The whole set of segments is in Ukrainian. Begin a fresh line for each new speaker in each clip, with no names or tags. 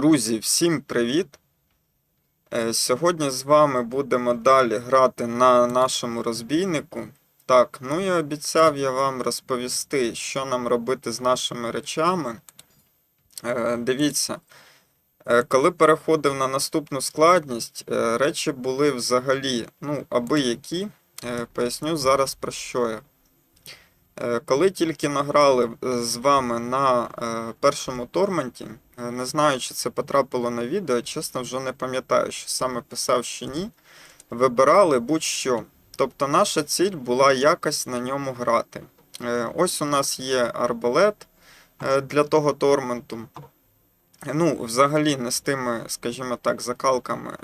Друзі, всім привіт! Е, Сьогодні з вами будемо далі грати на нашому розбійнику. Так, ну і обіцяв я вам розповісти, що нам робити з нашими речами. Е, Дивіться, е, коли переходив на наступну складність, речі були взагалі, ну, аби які. Поясню зараз про що я. Е, Коли тільки награли е, з вами на е, першому торманті, е, не знаю, чи це потрапило на відео, чесно, вже не пам'ятаю, що саме писав, що ні. Вибирали будь-що. Тобто наша ціль була якось на ньому грати. Ось у нас є арбалет для того торменту. Ну, взагалі, не з тими, скажімо так, закалками,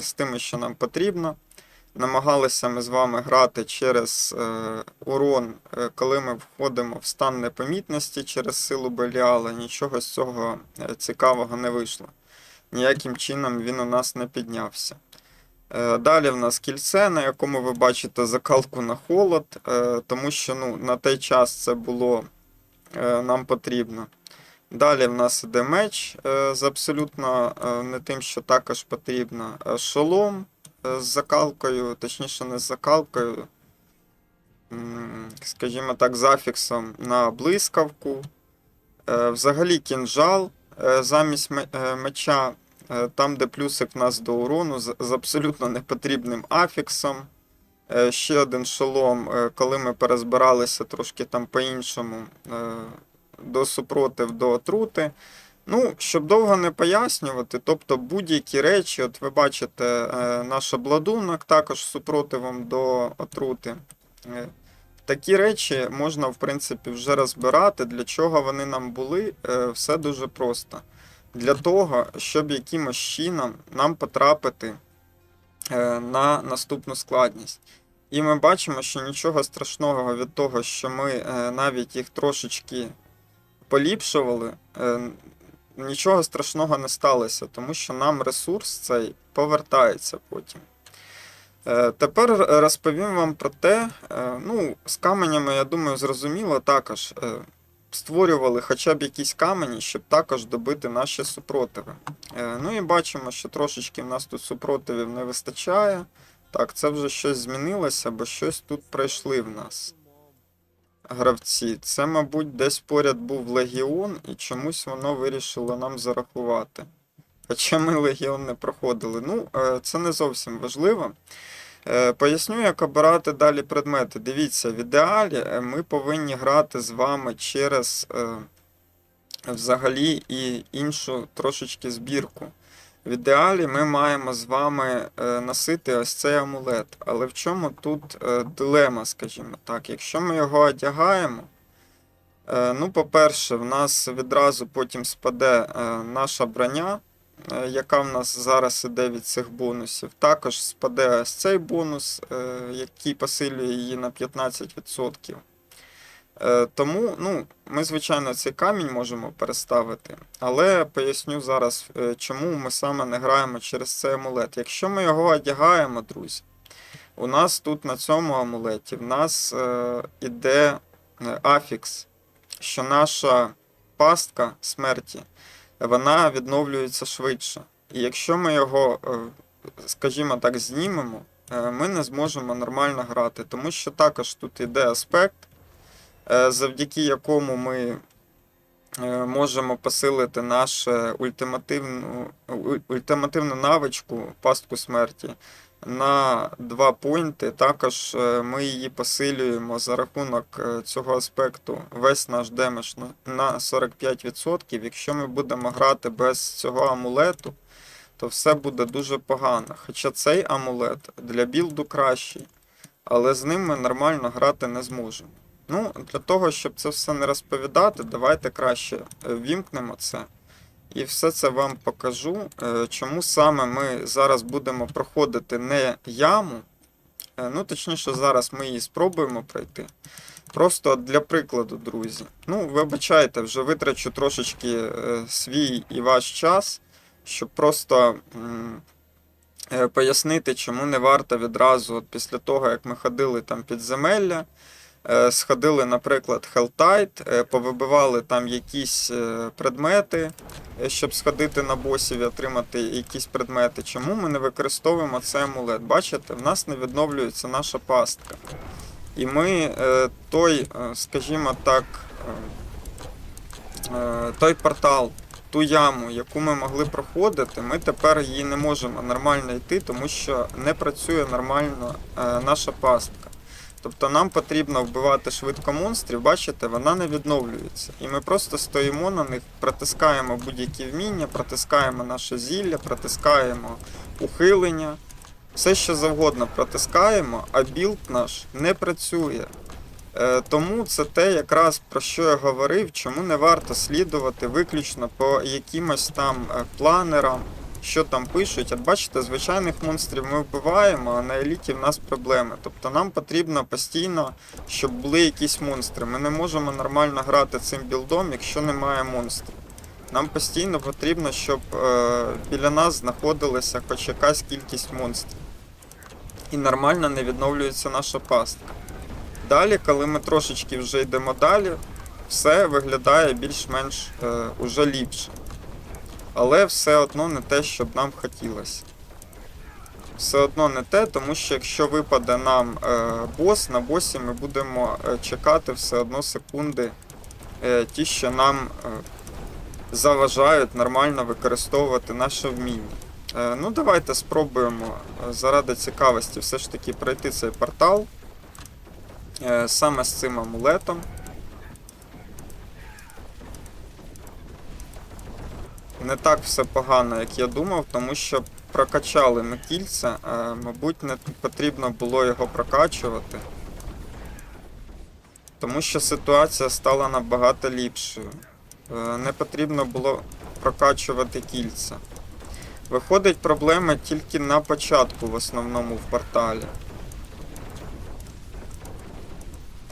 з тими, що нам потрібно. Намагалися ми з вами грати через е, урон, е, коли ми входимо в стан непомітності через силу Беліала. Нічого з цього е, цікавого не вийшло. Ніяким чином він у нас не піднявся. Далі в нас кільце, на якому ви бачите закалку на холод, тому що ну, на той час це було нам потрібно. Далі в нас іде меч з абсолютно не тим, що також потрібно. Шолом з закалкою, точніше, не з закалкою, скажімо так, з афіксом на блискавку. Е, Взагалі кінжал е, замість е, меча, там, де плюсик в нас до урону, з абсолютно непотрібним афіксом. Ще один шолом, коли ми перезбиралися трошки там по-іншому до супротив, до отрути. Ну, щоб довго не пояснювати, тобто будь-які речі, от ви бачите, е, наш обладунок також супротивом до отрути. Е, Такі речі можна, в принципі, вже розбирати. Для чого вони нам були, Е, все дуже просто. Для того, щоб якимось чином нам потрапити на наступну складність. І ми бачимо, що нічого страшного від того, що ми навіть їх трошечки поліпшували, нічого страшного не сталося, тому що нам ресурс цей повертається потім. Е, Тепер розповім вам про те, е, ну, з каменями, я думаю, зрозуміло також. е, Створювали хоча б якісь камені, щоб також добити наші супротиви. Ну і бачимо, що трошечки в нас тут супротивів не вистачає. Так, це вже щось змінилося, бо щось тут пройшли в нас гравці. Це, мабуть, десь поряд був Легіон, і чомусь воно вирішило нам зарахувати. Хоча ми Легіон не проходили. Ну, е, це не зовсім важливо. Е, Поясню, як обирати далі предмети. Дивіться, в ідеалі е, ми повинні грати з вами через взагалі і іншу трошечки збірку. В ідеалі ми маємо з вами е, носити ось цей амулет. Але в чому тут е, дилема, скажімо так? Якщо ми його одягаємо, е, ну, по-перше, в нас відразу потім спаде наша броня, яка в нас зараз іде від цих бонусів. Також спаде ось цей бонус, який посилює її на 15%. Е, Тому, ну, ми, звичайно, цей камінь можемо переставити, але поясню зараз, е, чому ми саме не граємо через цей амулет. Якщо ми його одягаємо, друзі, у нас тут на цьому амулеті в нас е, іде е, афікс, що наша пастка смерті вона відновлюється швидше. І якщо ми його, скажімо так, знімемо, ми не зможемо нормально грати, тому що також тут іде аспект завдяки якому ми е, можемо посилити нашу ультимативну, ультимативну навичку пастку смерті на 2 поінти. Також е, ми її посилюємо за рахунок е, цього аспекту весь наш демедж на 45%. Якщо ми будемо грати без цього амулету, то все буде дуже погано. Хоча цей амулет для білду кращий, але з ним ми нормально грати не зможемо. Ну, для того, щоб це все не розповідати, давайте краще е, вімкнемо це. І все це вам покажу, е, чому саме ми зараз будемо проходити не яму. е, Ну, точніше, зараз ми її спробуємо пройти. Просто для прикладу, друзі. Ну, вибачайте, вже витрачу трошечки свій і ваш час, щоб просто пояснити, чому не варто відразу, от після того, як ми ходили там підземелля, сходили, наприклад, е, повибивали там якісь е, предмети, е, щоб сходити на босів і отримати якісь предмети. Чому ми не використовуємо цей амулет? Бачите, в нас не відновлюється наша пастка. І ми е, той, е, скажімо так, е, е, той портал, ту яму, яку ми могли проходити, ми тепер її не можемо нормально йти, тому що не працює нормально е, наша пастка. Тобто нам потрібно вбивати швидко монстрів, бачите, вона не відновлюється. І ми просто стоїмо на них, протискаємо будь-які вміння, протискаємо наше зілля, протискаємо ухилення. Все що завгодно протискаємо, а білд наш не працює. Е, Тому це те, якраз про що я говорив, чому не варто слідувати виключно по якимось там е, планерам, що там пишуть. От бачите, звичайних монстрів ми вбиваємо, а на еліті в нас проблеми. Тобто нам потрібно постійно, щоб були якісь монстри. Ми не можемо нормально грати цим білдом, якщо немає монстрів. Нам постійно потрібно, щоб е, біля нас знаходилася хоч якась кількість монстрів. І нормально не відновлюється наша пастка. Далі, коли ми трошечки вже йдемо далі, все виглядає більш-менш е, уже ліпше. Але все одно не те, що б нам хотілося. Все одно не те, тому що якщо випаде нам е, бос, на босі ми будемо е, чекати все одно секунди, е, ті, що нам е, заважають нормально використовувати наше вміння. Е, ну, давайте спробуємо е, заради цікавості все ж таки пройти цей портал е, саме з цим амулетом. Не так все погано, як я думав, тому що прокачали ми кільця, е, мабуть, не потрібно було його прокачувати. Тому що ситуація стала набагато ліпшою. Е, Не потрібно було прокачувати кільця. Виходить проблема тільки на початку, в основному в порталі.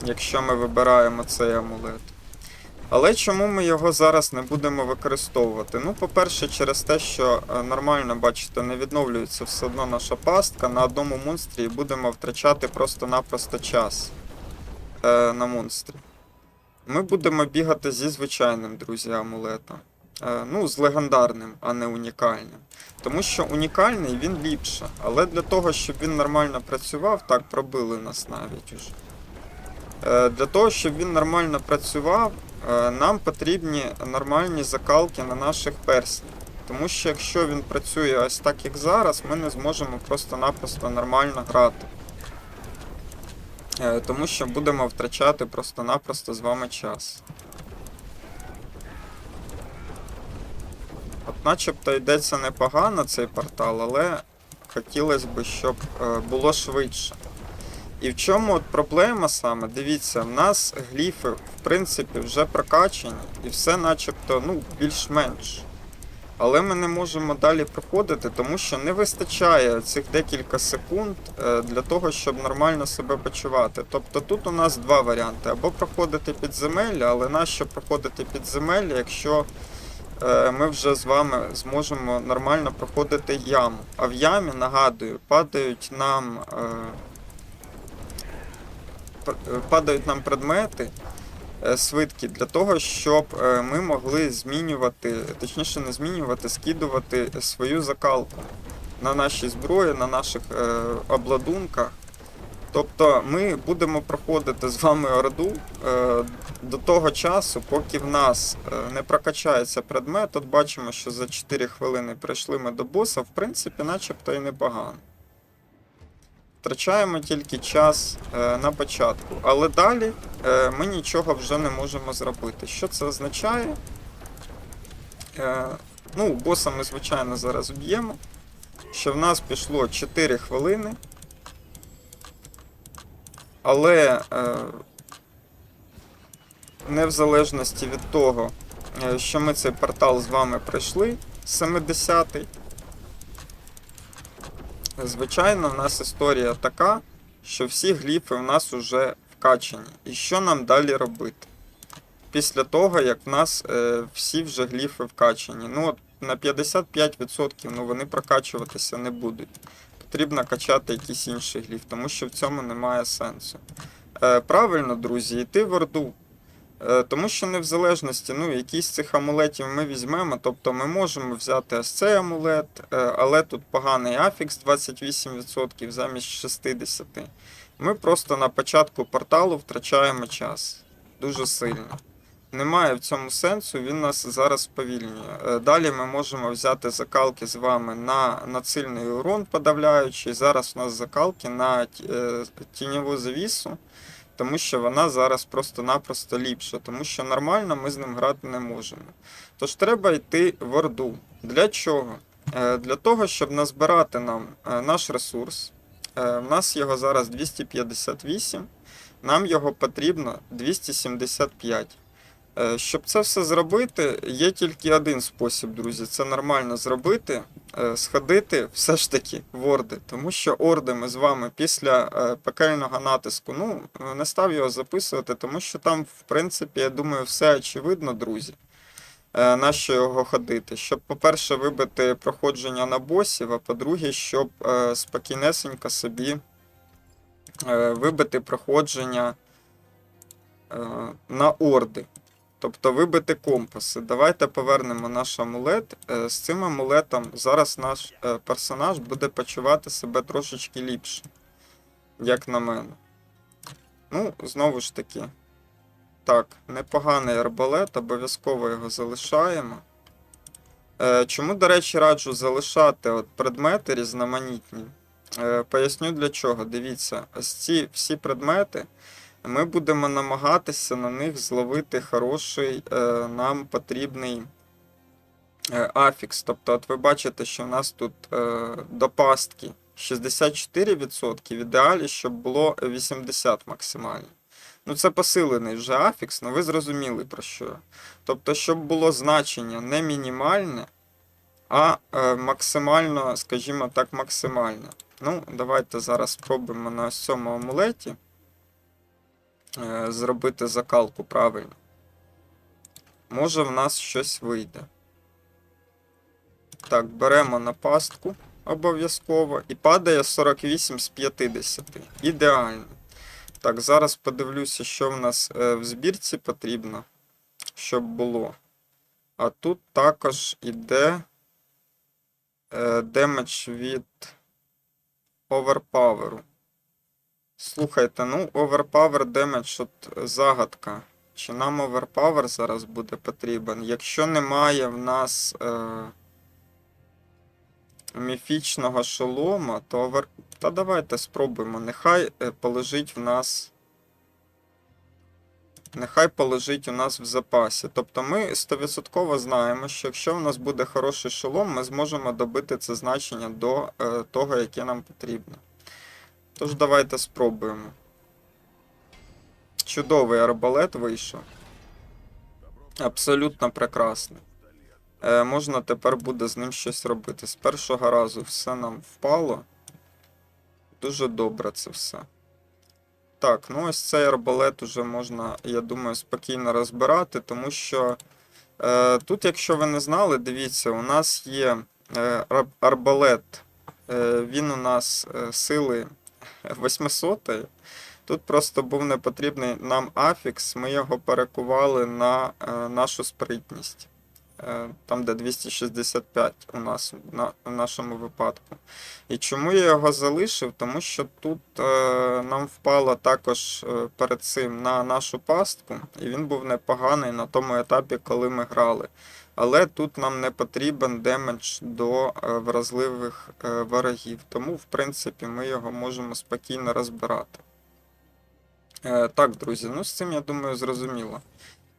Якщо ми вибираємо цей амулет. Але чому ми його зараз не будемо використовувати? Ну, по-перше, через те, що е, нормально, бачите, не відновлюється все одно наша пастка. На одному монстрі і будемо втрачати просто-напросто час е, на монстрі. Ми будемо бігати зі звичайним, друзі, амулетом. Е, ну, з легендарним, а не унікальним. Тому що унікальний він ліпше. Але для того, щоб він нормально працював, так пробили нас навіть уже. Е, Для того, щоб він нормально працював, е, нам потрібні нормальні закалки на наших перснях. Тому що якщо він працює ось так, як зараз, ми не зможемо просто-напросто нормально грати. Е, Тому що будемо втрачати просто-напросто з вами час. От начебто йдеться непогано цей портал, але хотілося б, щоб було швидше. І в чому от проблема саме? Дивіться, в нас гліфи, в принципі, вже прокачані, і все начебто ну, більш-менш. Але ми не можемо далі проходити, тому що не вистачає цих декілька секунд е, для того, щоб нормально себе почувати. Тобто тут у нас два варіанти: або проходити підземелля, але нащо проходити підземелля, якщо е, ми вже з вами зможемо нормально проходити яму. А в ямі, нагадую, падають нам. Падають нам предмети е, свитки для того, щоб е, ми могли змінювати, точніше не змінювати, скидувати свою закалку на наші зброї, на наших е, обладунках. Тобто ми будемо проходити з вами орду до того часу, поки в нас не прокачається предмет. От бачимо, що за 4 хвилини прийшли ми до боса, в принципі, начебто і непогано. Втрачаємо тільки час е, на початку, але далі е, ми нічого вже не можемо зробити. Що це означає? Е, ну, боса ми, звичайно, зараз вб'ємо. Що в нас пішло 4 хвилини. Але не в залежності від того, що ми цей портал з вами пройшли, 70-й. Звичайно, в нас історія така, що всі гліфи в нас вже вкачані. І що нам далі робити? Після того, як в нас е, всі вже гліфи вкачані. Ну, от на 55% ну, вони прокачуватися не будуть. Потрібно качати якийсь інший гліф, тому що в цьому немає сенсу. Е, правильно, друзі, йти в Орду. Е, Тому що не в залежності, ну, якийсь з цих амулетів ми візьмемо, тобто ми можемо взяти ось цей амулет, е, але тут поганий афікс 28% замість 60%. Ми просто на початку порталу втрачаємо час дуже сильно. Немає в цьому сенсу, він нас зараз сповільнює. Е, Далі ми можемо взяти закалки з вами на націльний урон подавляючий. Зараз у нас закалки на ті- тіньову завісу тому що вона зараз просто-напросто ліпша, тому що нормально ми з ним грати не можемо. Тож треба йти в Орду. Для чого? Е, Для того, щоб назбирати нам е, наш ресурс. У нас його зараз 258, нам його потрібно 275. Е, Щоб це все зробити, є тільки один спосіб, друзі. Це нормально зробити, е, сходити все ж таки в орди. Тому що орди ми з вами після е, пекельного натиску, ну, не став його записувати, тому що там, в принципі, я думаю, все очевидно, друзі. На що його ходити? Щоб, по-перше, вибити проходження на босів, а по-друге, щоб спокійнесенько собі вибити проходження на орди. Тобто вибити компаси. Давайте повернемо наш амулет. Е, З цим амулетом зараз наш е, персонаж буде почувати себе трошечки ліпше, як на мене. Ну, знову ж таки. Так, непоганий арбалет, обов'язково його залишаємо. Е, Чому, до речі, раджу залишати от предмети різноманітні? Поясню для чого. Дивіться, ось ці всі предмети ми будемо намагатися на них зловити хороший е, нам потрібний е, афікс. Тобто, от ви бачите, що в нас тут е, до пастки 64%, в ідеалі, щоб було 80% максимально. Ну, це посилений вже афікс, ну ви зрозуміли про що. Тобто, щоб було значення не мінімальне, а максимально, скажімо так, максимальне. Ну, давайте зараз спробуємо на ось цьому амулеті зробити закалку правильно. Може в нас щось вийде. Так, беремо на пастку обов'язково і падає 48 з 50. Ідеально. Так, зараз подивлюся, що в нас е, в збірці потрібно, щоб було. А тут також іде е, демедж від оверпаверу. Слухайте, ну, Overpower Damage от загадка. Чи нам Overpower зараз буде потрібен? Якщо немає в нас е, міфічного шолома, то овер... Та давайте спробуємо. Нехай е, полежить в нас. Нехай полежить у нас в запасі. Тобто ми 100% знаємо, що якщо в нас буде хороший шолом, ми зможемо добити це значення до е, того, яке нам потрібно. Тож давайте спробуємо. Чудовий арбалет вийшов. Абсолютно прекрасний. Е, можна тепер буде з ним щось робити. З першого разу все нам впало. Дуже добре це все. Так, ну ось цей арбалет уже можна, я думаю, спокійно розбирати, тому що е, тут, якщо ви не знали, дивіться, у нас є е, арбалет, е, він у нас е, сили 800. Тут просто був непотрібний нам афікс, ми його перекували на е, нашу спритність. Е, там, де 265 у нас на, в нашому випадку. І чому я його залишив? Тому що тут е, нам впало також е, перед цим на нашу пастку, і він був непоганий на тому етапі, коли ми грали. Але тут нам не потрібен демедж до е, вразливих е, ворогів. Тому, в принципі, ми його можемо спокійно розбирати. Е, так, друзі, ну з цим я думаю зрозуміло.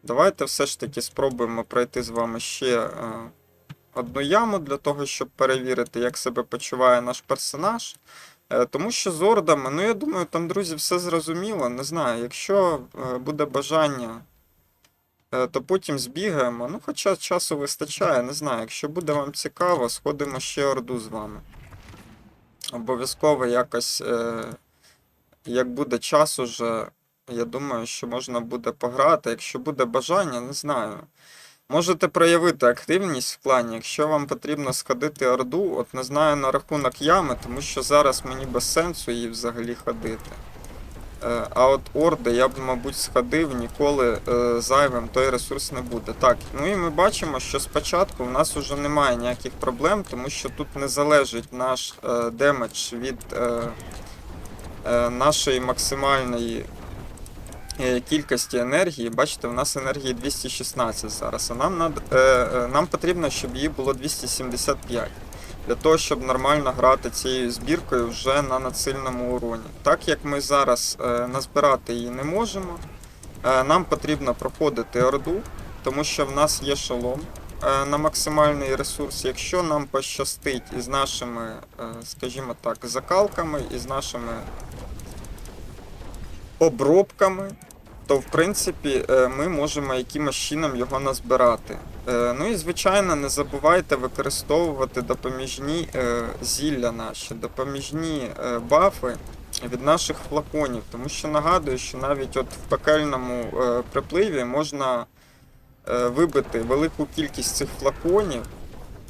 Давайте все ж таки спробуємо пройти з вами ще одну яму для того, щоб перевірити, як себе почуває наш персонаж. Тому що з ордами, ну я думаю, там, друзі, все зрозуміло. Не знаю, якщо буде бажання, то потім збігаємо. Ну, хоча часу вистачає, не знаю. Якщо буде вам цікаво, сходимо ще орду з вами. Обов'язково якось, е, як буде час уже, я думаю, що можна буде пограти. Якщо буде бажання, не знаю. Можете проявити активність в плані, якщо вам потрібно сходити орду, от не знаю на рахунок ями, тому що зараз мені без сенсу її взагалі ходити. Е, А от орди я б, мабуть, сходив, ніколи е, зайвим той ресурс не буде. Так, ну і ми бачимо, що спочатку в нас вже немає ніяких проблем, тому що тут не залежить наш е, демедж від нашої максимальної кількості енергії. Бачите, в нас енергії 216 зараз, а нам, нам потрібно, щоб її було 275 для того, щоб нормально грати цією збіркою вже на надсильному уроні. Так як ми зараз е, назбирати її не можемо, е, нам потрібно проходити орду, тому що в нас є шолом е, на максимальний ресурс. Якщо нам пощастить із нашими, скажімо так, закалками, із нашими обробками, то в принципі е, ми можемо якимось чином його назбирати. Е, Ну і звичайно, не забувайте використовувати допоміжні е, зілля наші, допоміжні бафи від наших флаконів, тому що нагадую, що навіть от в пекельному припливі можна вибити велику кількість цих флаконів,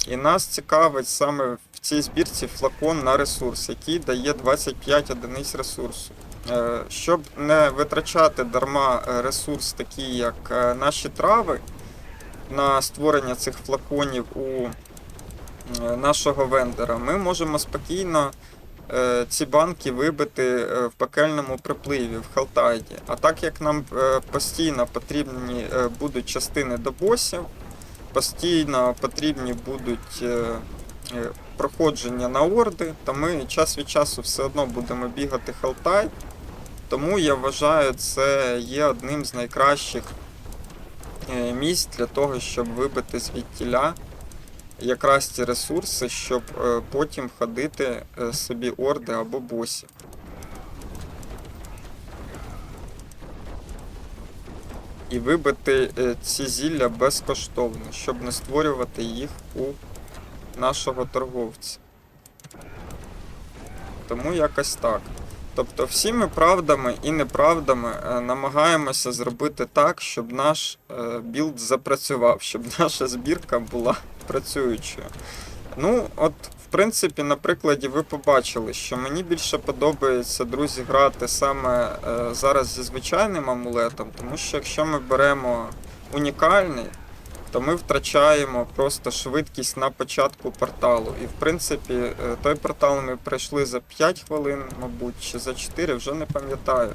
і нас цікавить саме в цій збірці флакон на ресурс, який дає 25 одиниць ресурсу. Е, Щоб не витрачати дарма е, ресурс, такий як е, наші трави, на створення цих флаконів у нашого вендора, ми можемо спокійно ці банки вибити в пекельному припливі в Халтайді. А так як нам постійно потрібні будуть частини до босів, постійно потрібні будуть проходження на орди, то ми час від часу все одно будемо бігати Халтай. Тому я вважаю, це є одним з найкращих е, місць для того, щоб вибити звідтіля якраз ці ресурси, щоб е, потім ходити е, собі орди або босів. І вибити ці зілля безкоштовно, щоб не створювати їх у нашого торговця. Тому якось так. Тобто всіми правдами і неправдами е, намагаємося зробити так, щоб наш е, білд запрацював, щоб наша збірка була працюючою. Ну, от, в принципі, на прикладі ви побачили, що мені більше подобається, друзі, грати саме е, зараз зі звичайним амулетом, тому що якщо ми беремо унікальний, то ми втрачаємо просто швидкість на початку порталу. І в принципі, е, той портал ми пройшли за 5 хвилин, мабуть, чи за 4, вже не пам'ятаю.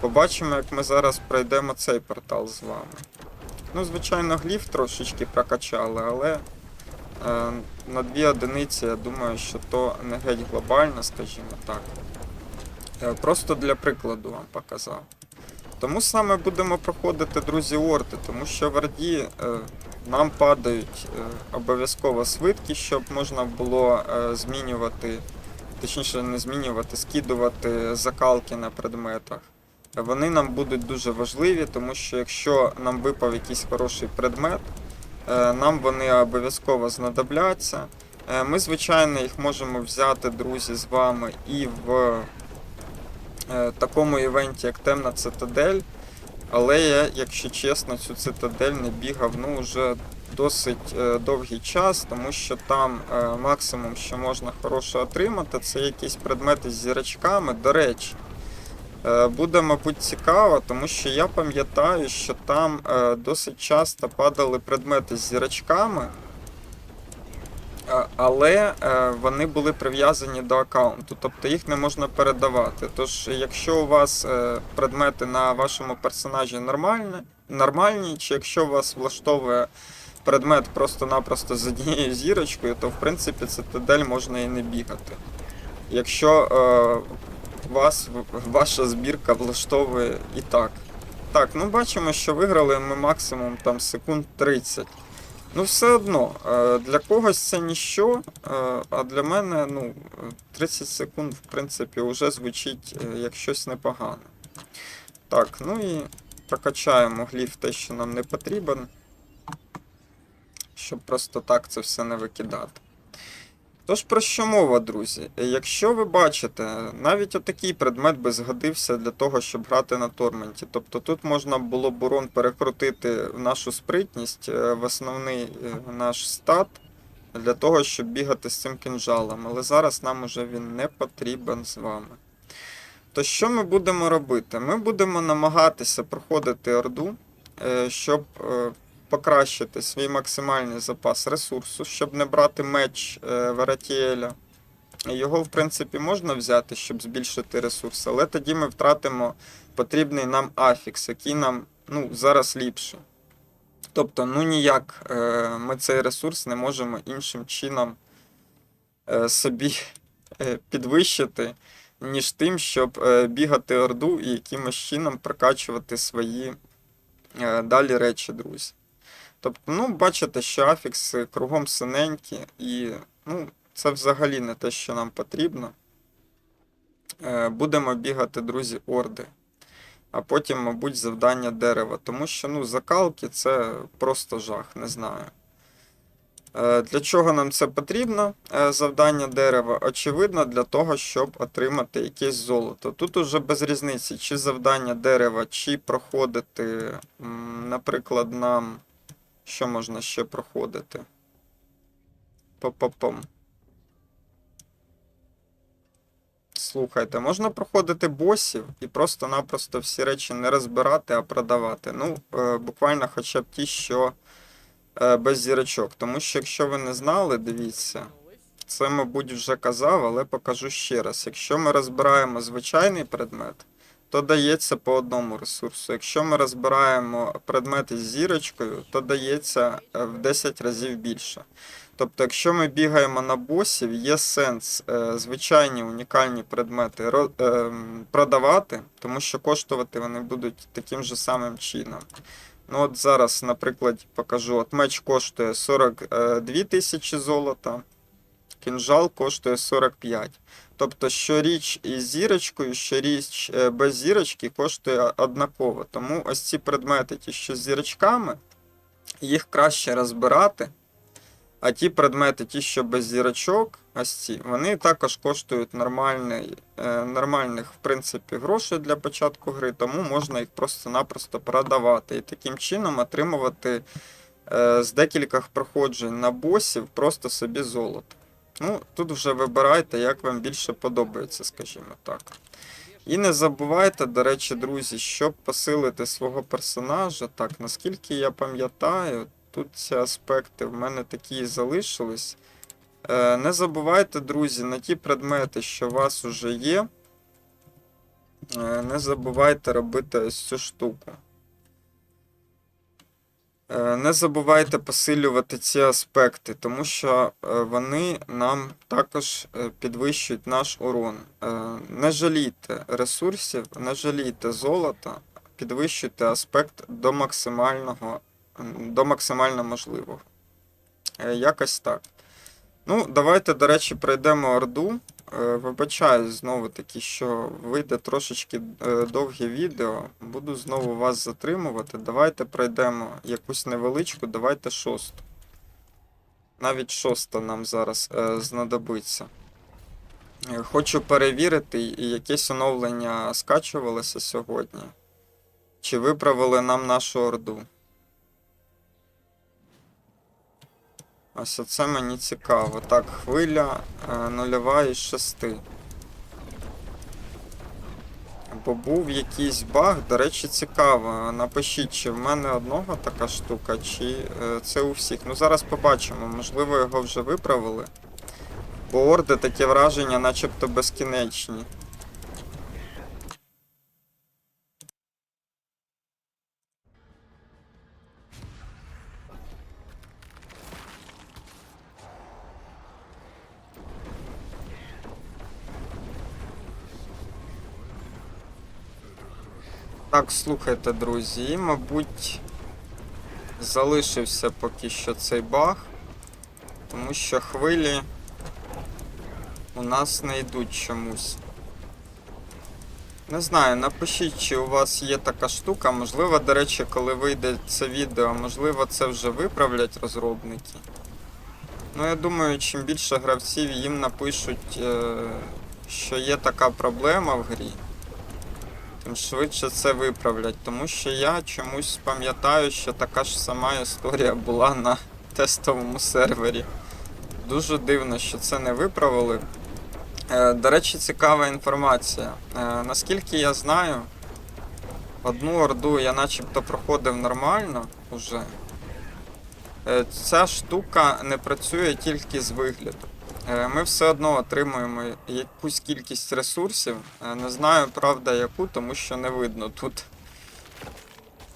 Побачимо, як ми зараз пройдемо цей портал з вами. Ну, звичайно, гліф трошечки прокачали, але е, на дві одиниці, я думаю, що то не геть глобально, скажімо так. Е, просто для прикладу вам показав. Тому саме будемо проходити, друзі, орди, тому що в Орді е, нам падають е, обов'язково свитки, щоб можна було е, змінювати, точніше не змінювати, скидувати закалки на предметах. Вони нам будуть дуже важливі, тому що якщо нам випав якийсь хороший предмет, нам вони обов'язково знадобляться. Ми, звичайно, їх можемо взяти, друзі, з вами і в такому івенті, як Темна Цитадель. Але я, якщо чесно, цю цитадель не бігав ну, вже досить е, довгий час, тому що там е, максимум, що можна хороше отримати, це якісь предмети з зірочками. До речі, е, буде, мабуть, цікаво, тому що я пам'ятаю, що там е, досить часто падали предмети з зірочками. Е, Але е, вони були прив'язані до аккаунту, тобто їх не можна передавати. Тож, якщо у вас е, предмети на вашому персонажі нормальні, нормальні, чи якщо вас влаштовує предмет просто-напросто з однією зірочкою, то в принципі цитадель можна і не бігати. Якщо вас ваша збірка влаштовує і так. Так, ну бачимо, що виграли ми максимум там секунд 30. Ну, все одно, е, для когось це ніщо, е, а для мене ну, е, 30 секунд, в принципі, вже звучить е, як щось непогане. Так, ну і прокачаємо гліф те, що нам не потрібен, щоб просто так це все не викидати. Тож про що мова, друзі? Якщо ви бачите, навіть отакий предмет би згодився для того, щоб грати на торменті. Тобто тут можна було б урон перекрутити в нашу спритність, е, в основний е, наш стат, для того, щоб бігати з цим кинжалом. Але зараз нам уже він не потрібен з вами. То що ми будемо робити? Ми будемо намагатися проходити Орду, е, щоб покращити свій максимальний запас ресурсу, щоб не брати меч е, Вератіеля. Його, в принципі, можна взяти, щоб збільшити ресурси, але тоді ми втратимо потрібний нам афікс, який нам ну, зараз ліпший. Тобто, ну ніяк е, ми цей ресурс не можемо іншим чином е, собі підвищити, ніж тим, щоб бігати орду і якимось чином прокачувати свої далі речі, друзі. Тобто, ну, бачите, що афікси кругом синенькі, і ну, це взагалі не те, що нам потрібно. Е, Будемо бігати, друзі, орди. А потім, мабуть, завдання дерева. Тому що ну, закалки це просто жах, не знаю. Е, Для чого нам це потрібно? е, Завдання дерева? Очевидно, для того, щоб отримати якесь золото. Тут уже без різниці, чи завдання дерева, чи проходити, наприклад, нам. Що можна ще проходити? Па-па-пам. Слухайте, можна проходити босів і просто-напросто всі речі не розбирати, а продавати. Ну, е, буквально хоча б ті, що е, без зірочок. Тому що, якщо ви не знали, дивіться, це, мабуть, вже казав, але покажу ще раз. Якщо ми розбираємо звичайний предмет, то дається по одному ресурсу. Якщо ми розбираємо предмети з зірочкою, то дається е, в 10 разів більше. Тобто, якщо ми бігаємо на босів, є сенс е, звичайні унікальні предмети ем, продавати, тому що коштувати вони будуть таким же самим чином. Ну от зараз, наприклад, покажу. От меч коштує 42 тисячі золота, кінжал коштує 45. Тобто, що річ із зірочкою, що річ е, без зірочки коштує однаково. Тому ось ці предмети, ті, що з зірочками, їх краще розбирати. А ті предмети, ті, що без зірочок, ось ці, вони також коштують нормальний, е, нормальних, в принципі, грошей для початку гри, тому можна їх просто-напросто продавати. І таким чином отримувати е, з декількох проходжень на босів просто собі золото. Ну, тут вже вибирайте, як вам більше подобається, скажімо так. І не забувайте, до речі, друзі, щоб посилити свого персонажа, так, наскільки я пам'ятаю, тут ці аспекти в мене такі і залишились. Е, Не забувайте, друзі, на ті предмети, що у вас уже є. е, Не забувайте робити ось цю штуку. Е, Не забувайте посилювати ці аспекти, тому що е, вони нам також е, підвищують наш урон. Не жалійте ресурсів, не жалійте золота, підвищуйте аспект до максимального, до максимально можливого. Якось так. Ну, давайте, до речі, пройдемо Орду. Е, Вибачаю знову таки, що вийде трошечки е, довге відео. Буду знову вас затримувати. Давайте пройдемо якусь невеличку, давайте шосту. Навіть шоста нам зараз е, знадобиться. Хочу перевірити, якесь оновлення скачувалося сьогодні. Чи виправили нам нашу орду? Ось оце мені цікаво. Так, хвиля е, нульова із шести. Бо був якийсь баг, до речі, цікаво. Напишіть, чи в мене одного така штука, чи е, це у всіх. Ну зараз побачимо, можливо, його вже виправили. Бо орди таке враження, начебто безкінечні. Так, слухайте, друзі, і, мабуть, залишився поки що цей баг, тому що хвилі у нас не йдуть чомусь. Не знаю, напишіть, чи у вас є така штука. Можливо, до речі, коли вийде це відео, можливо, це вже виправлять розробники. Ну, я думаю, чим більше гравців їм напишуть, е, що є така проблема в грі, швидше це виправлять. Тому що я чомусь пам'ятаю, що така ж сама історія була на тестовому сервері. Дуже дивно, що це не виправили. Е, До речі, цікава інформація. Е, Наскільки я знаю, одну орду я начебто проходив нормально уже. Е, Ця штука не працює тільки з вигляду. Е, Ми все одно отримуємо якусь кількість ресурсів. Е, Не знаю, правда, яку, тому що не видно тут.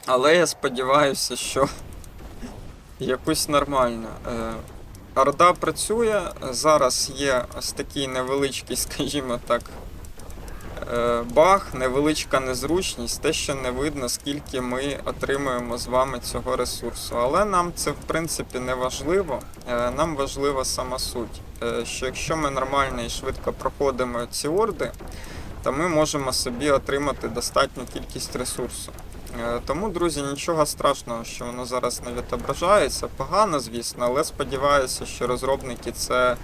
Але я сподіваюся, що якусь нормальну. Е, Орда працює. Зараз є ось такий невеличкий, скажімо так, баг, невеличка незручність, те, що не видно, скільки ми отримуємо з вами цього ресурсу. Але нам це в принципі не важливо. Е, Нам важлива сама суть. Е, Що якщо ми нормально і швидко проходимо ці орди, то ми можемо собі отримати достатню кількість ресурсу. Е, Тому, друзі, нічого страшного, що воно зараз не відображається. Погано, звісно, але сподіваюся, що розробники це е,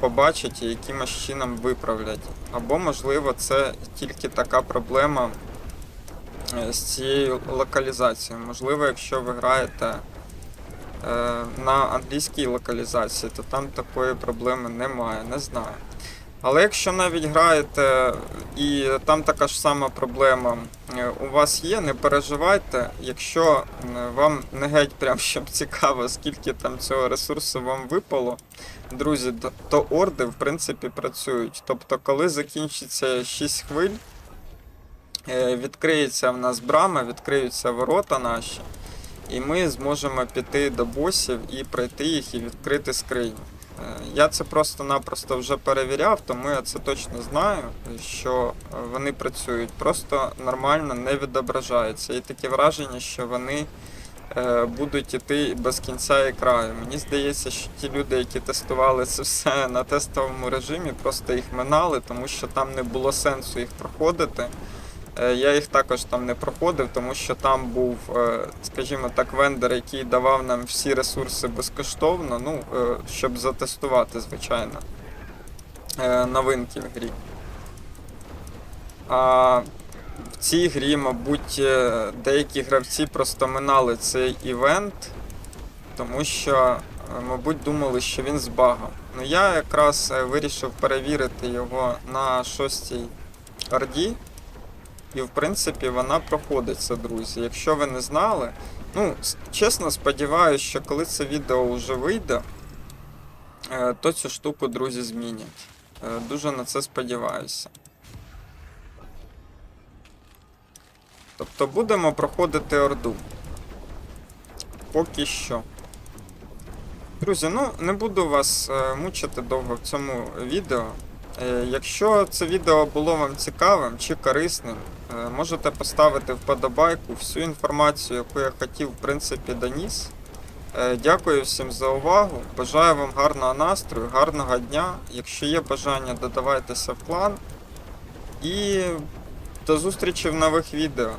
побачать і якимось чином виправлять. Або, можливо, це тільки така проблема е, з цією локалізацією. Можливо, якщо ви граєте е, на англійській локалізації, то там такої проблеми немає, не знаю. Але якщо навіть граєте і там така ж сама проблема е, у вас є, не переживайте. Якщо е, вам не геть прям щоб цікаво, скільки там цього ресурсу вам випало, друзі, то- орди в принципі працюють. Тобто, коли закінчиться 6 хвиль, е, відкриється в нас брама, відкриються ворота наші, і ми зможемо піти до босів і пройти їх і відкрити скриню. Е, Я це просто-напросто вже перевіряв, тому я це точно знаю, що е, вони працюють. Просто нормально не відображається. І таке враження, що вони будуть іти без кінця і краю. Мені здається, що ті люди, які тестували це все на тестовому режимі, просто їх минали, тому що там не було сенсу їх проходити. Е, Я їх також там не проходив, тому що там був, е, скажімо так, вендор, який давав нам всі ресурси безкоштовно, ну, е, щоб затестувати, звичайно, е, новинки в грі. В цій грі, мабуть, е, деякі гравці просто минали цей івент, тому що, е, мабуть, думали, що він з багом. Ну я якраз е, вирішив перевірити його на шостій орді. І в принципі вона проходиться, друзі. Якщо ви не знали, ну, чесно сподіваюся, що коли це відео вже вийде, то цю штуку, друзі, змінять. Дуже на це сподіваюся. Тобто будемо проходити орду. Поки що. Друзі, ну не буду вас е, мучити довго в цьому відео. Е, Якщо це відео було вам цікавим чи корисним, е, можете поставити вподобайку. Всю інформацію, яку я хотів, в принципі, доніс. Дякую всім за увагу. Бажаю вам гарного настрою, гарного дня. Якщо є бажання, додавайтеся в клан. І до зустрічі в нових відео.